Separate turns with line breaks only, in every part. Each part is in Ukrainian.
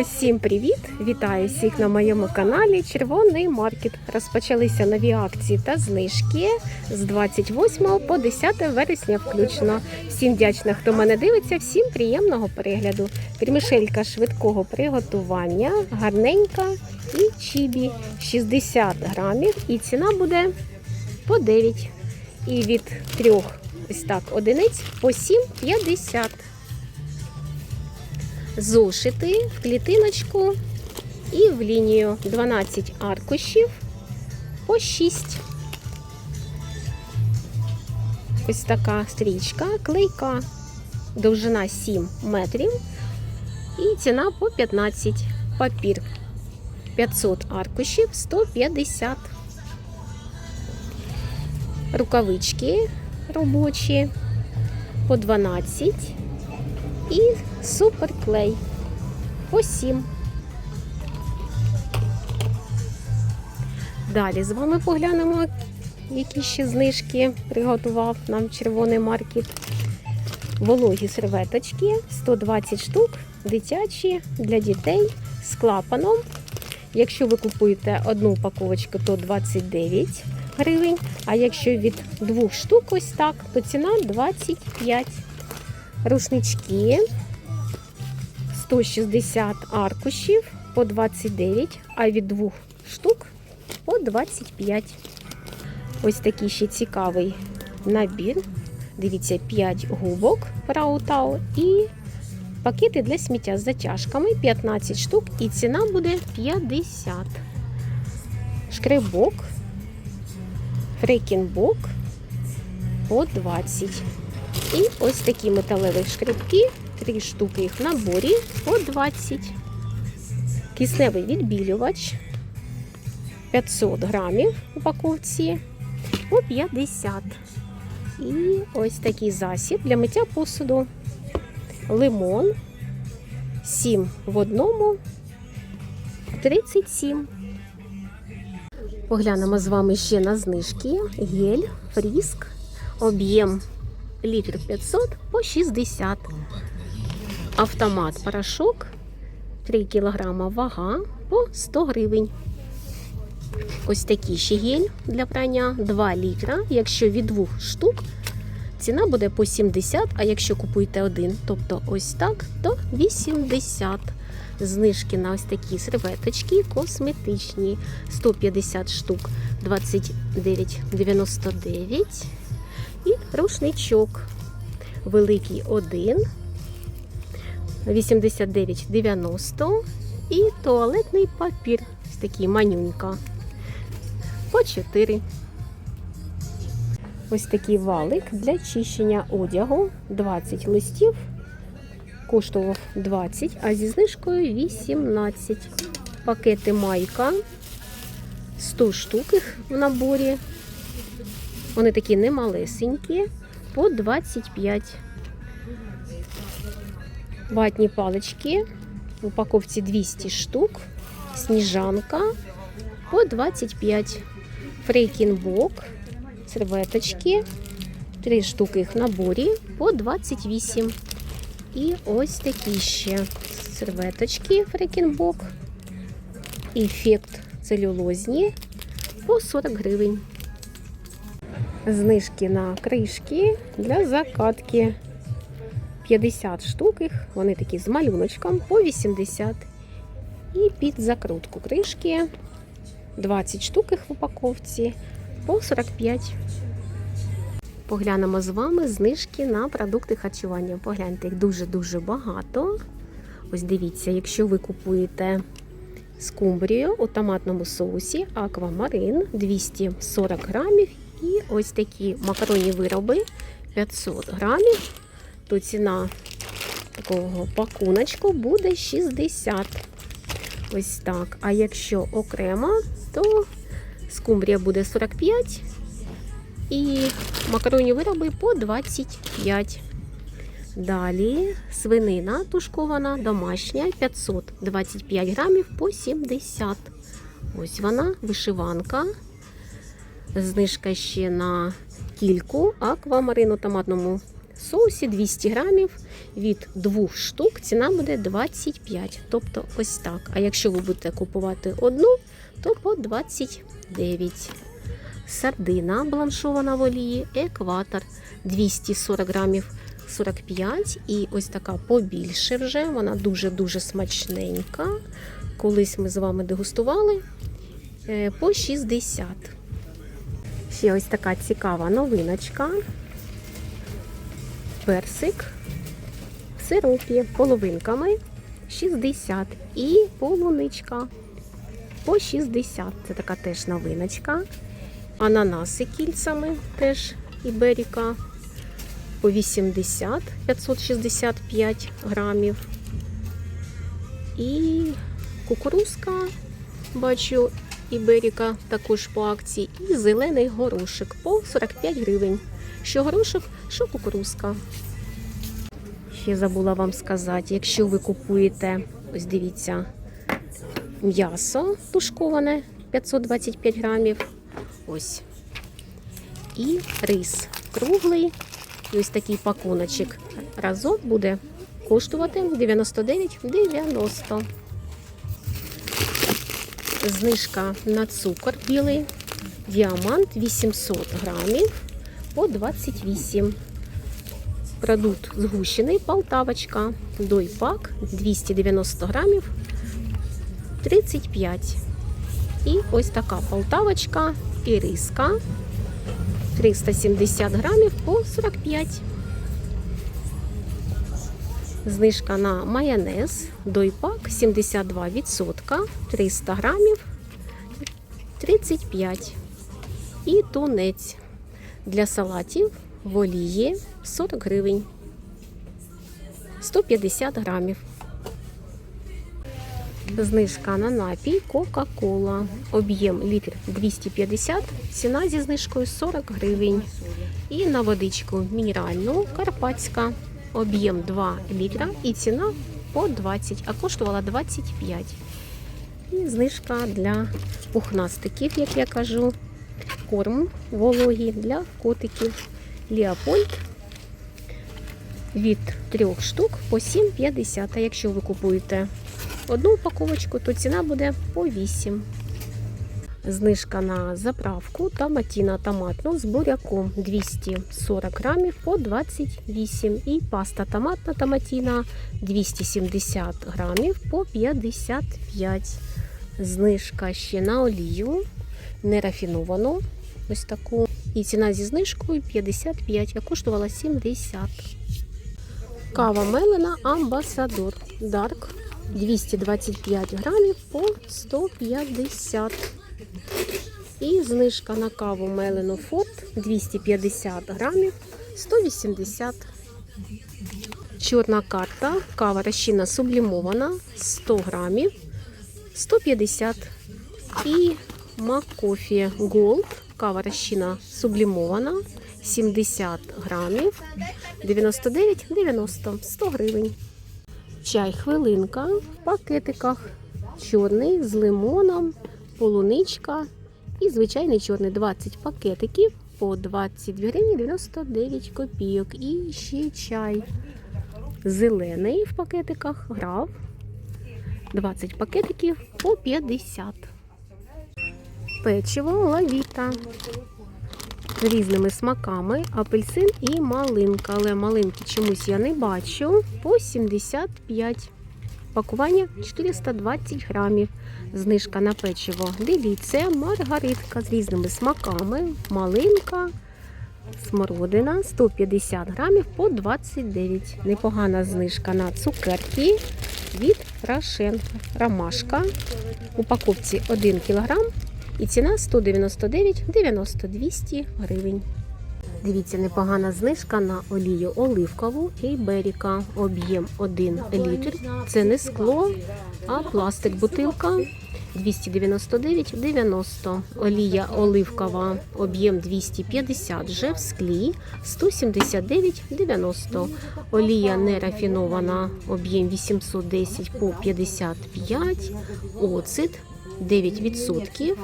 Усім привіт! Вітаю всіх на моєму каналі Червоний Маркет. Розпочалися нові акції та знижки з 28 по 10 вересня включно. Всім вдячна, хто мене дивиться, всім приємного перегляду. Крімішелька швидкого приготування, гарненька і чібі 60 грамів. І ціна буде по 9. І від трьох ось так одиниць по 7,50 зошити в клітиночку і в лінію 12 аркушів по 6. Ось така стрічка, клейка, довжина 7 метрів і ціна по 15. Папір 500 аркушів 150. Рукавички робочі по 12 і суперклей по 7. Далі з вами поглянемо, які ще знижки приготував нам червоний маркет. Вологі серветочки 120 штук, дитячі для дітей з клапаном. Якщо ви купуєте одну упаковочку, то 29 гривень. А якщо від двох штук ось так, то ціна 25 рушнички 160 аркушів по 29, а від двох штук по 25. Ось такий ще цікавий набір. Дивіться, 5 губок Праутау і пакети для сміття з затяжками 15 штук, і ціна буде 50. Шкребок, фрекінбок по 20. І ось такі металеві шкребки, 3 штуки їх в наборі по 20. Кисневий відбілювач 500 грамів упаковці по 50. І ось такий засіб для миття посуду. Лимон 7 в одному 37. Поглянемо з вами ще на знижки. Гель, фріск, об'єм літр 500 по 60. Автомат порошок 3 кг вага по 100 гривень. Ось такий ще гель для прання 2 літра. Якщо від двох штук, ціна буде по 70, а якщо купуєте один, тобто ось так, то 80. Знижки на ось такі серветочки косметичні 150 штук 29,99. І рушничок великий 1 89,90 і туалетний папір. Ось такий манюнька. По 4. Ось такий валик для чищення одягу. 20 листів. Коштував 20, а зі знижкою 18. Пакети майка. 100 штук в наборі. Вони такі немалесенькі, по 25. Ватні палички в упаковці 200 штук. Сніжанка по 25. Фрейкінбок, серветочки. 3 штуки їх в наборі по 28. І ось такі ще серветочки фрейкінбок. Ефект целюлозні по 40 гривень. Знижки на кришки для закатки. 50 штук їх, вони такі з малюночком по 80. І під закрутку кришки 20 штук їх в упаковці по 45. Поглянемо з вами знижки на продукти харчування. Погляньте, їх дуже-дуже багато. Ось дивіться, якщо ви купуєте скумбрію у томатному соусі, аквамарин 240 грамів і ось такі макаронні вироби 500 грамів, то ціна такого пакуночку буде 60. Ось так. А якщо окремо, то скумбрія буде 45 і макаронні вироби по 25. Далі свинина тушкована, домашня 525 грамів по 70. Ось вона, вишиванка. Знижка ще на кільку аквамарину томатному соусі 200 грамів від двох штук ціна буде 25. Тобто ось так. А якщо ви будете купувати одну, то по 29. Сардина бланшована в олії, екватор 240 грамів 45. І ось така побільше вже. Вона дуже-дуже смачненька. Колись ми з вами дегустували е, по 60. Ще ось така цікава новиночка. Персик в сиропі половинками 60 і полуничка по 60. Це така теж новиночка. Ананаси кільцями теж іберіка по 80 565 грамів. І кукурузка, бачу, іберіка також по акції. І зелений горошик по 45 гривень. Що горошок, що кукурузка. Ще забула вам сказати, якщо ви купуєте, ось дивіться, м'ясо тушковане 525 грамів. Ось. І рис круглий. І ось такий пакуночок разом буде коштувати 99,90. Знижка на цукор білий. Діамант 800 грамів по 28. Продукт згущений Полтавочка. Дойпак 290 грамів 35. І ось така полтавочка і риска 370 грамів по 45. Знижка на майонез дойпак 72%, 300 грамів 35. І тунець для салатів в олії 40 гривень 150 грамів. Знижка на напій Кока-Кола. Об'єм літр 250, ціна зі знижкою 40 гривень. І на водичку мінеральну Карпатська. Об'єм 2 літра і ціна по 20, а коштувала 25. І знижка для пухнастиків, як я кажу. Корм вологий для котиків. Леопольд від трьох штук по 7,50. А якщо ви купуєте одну упаковочку, то ціна буде по 8. Знижка на заправку томатіна томатну з буряком 240 грамів по 28. І паста томатна томатіна 270 грамів по 55. Знижка ще на олію нерафіновану. Ось таку. І ціна зі знижкою 55, а коштувала 70. Кава мелена Амбасадор Дарк 225 грамів по 150. І знижка на каву мелену Форт 250 грамів 180. Чорна карта, кава розчинна сублімована 100 грамів 150. І Маккофі Голд, кава розчинна сублімована 70 грамів 99,90 100 гривень. Чай хвилинка в пакетиках. Чорний з лимоном, полуничка і звичайний чорний 20 пакетиків по 22 гривні 99 копійок. І ще чай зелений в пакетиках, грав 20 пакетиків по 50. Печиво лавіта з різними смаками, апельсин і малинка. Але малинки чомусь я не бачу. По 75. Пакування 420 грамів. Знижка на печиво. Дивіться, маргаритка з різними смаками. Малинка, смородина 150 грамів по 29. Непогана знижка на цукерки від Рошен. Ромашка. Упаковці 1 кг. І ціна 199,90 200 гривень. Дивіться, непогана знижка на олію оливкову Ейберіка. Об'єм 1 літр. Це не скло, а пластик бутилка. 299,90. Олія оливкова, об'єм 250 вже в склі 179,90. Олія нерафінована, об'єм 810 по 55. Оцет 9%,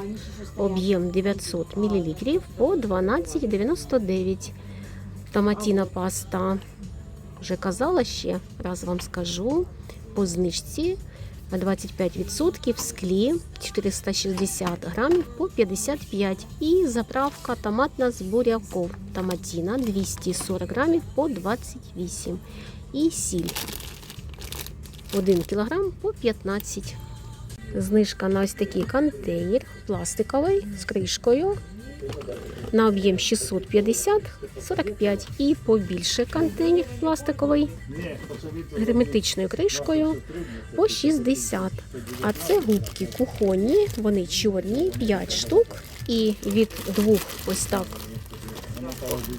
об'єм 900 мл по 12,99. Томатіна паста. Вже казала ще, раз вам скажу. По знижці на 25% в склі 460 грамів по 55. І заправка томатна з буряков. Томатіна 240 грамів по 28. І сіль 1 кілограм по 15. Знижка на ось такий контейнер пластиковий з кришкою на об'єм 650 45 і побільше контейнер пластиковий герметичною кришкою по 60. А це губки кухонні, вони чорні, 5 штук і від двох ось так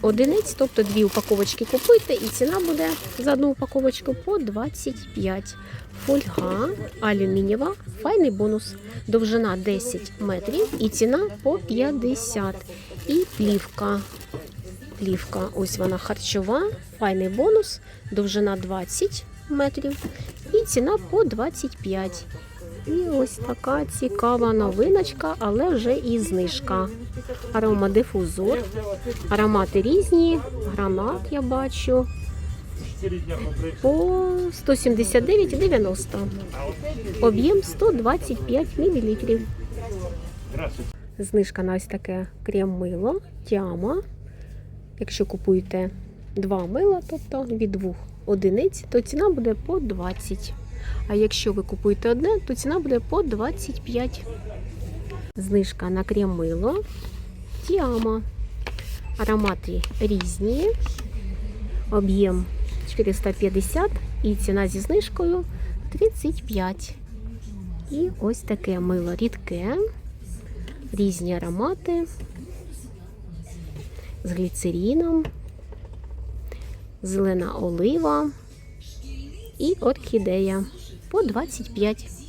одиниць, тобто дві упаковочки купуйте, і ціна буде за одну упаковочку по 25. Фольга алюмінієва, файний бонус. Довжина 10 метрів і ціна по 50. І плівка. Плівка, ось вона харчова, файний бонус, довжина 20 метрів і ціна по 25. І ось така цікава новиночка, але вже і знижка. Аромадифузор. Аромати різні, гранат я бачу. По 179,90. Об'єм 125 мл. Знижка на ось таке крем-мило, тяма. Якщо купуєте два мила, тобто від двох одиниць, то ціна буде по 20. А якщо ви купуєте одне, то ціна буде по 25. Знижка на крем-мило, тіама. Аромати різні. Об'єм 450 і ціна зі знижкою 35. І ось таке мило рідке, різні аромати з гліцеріном, зелена олива і орхідея по 25.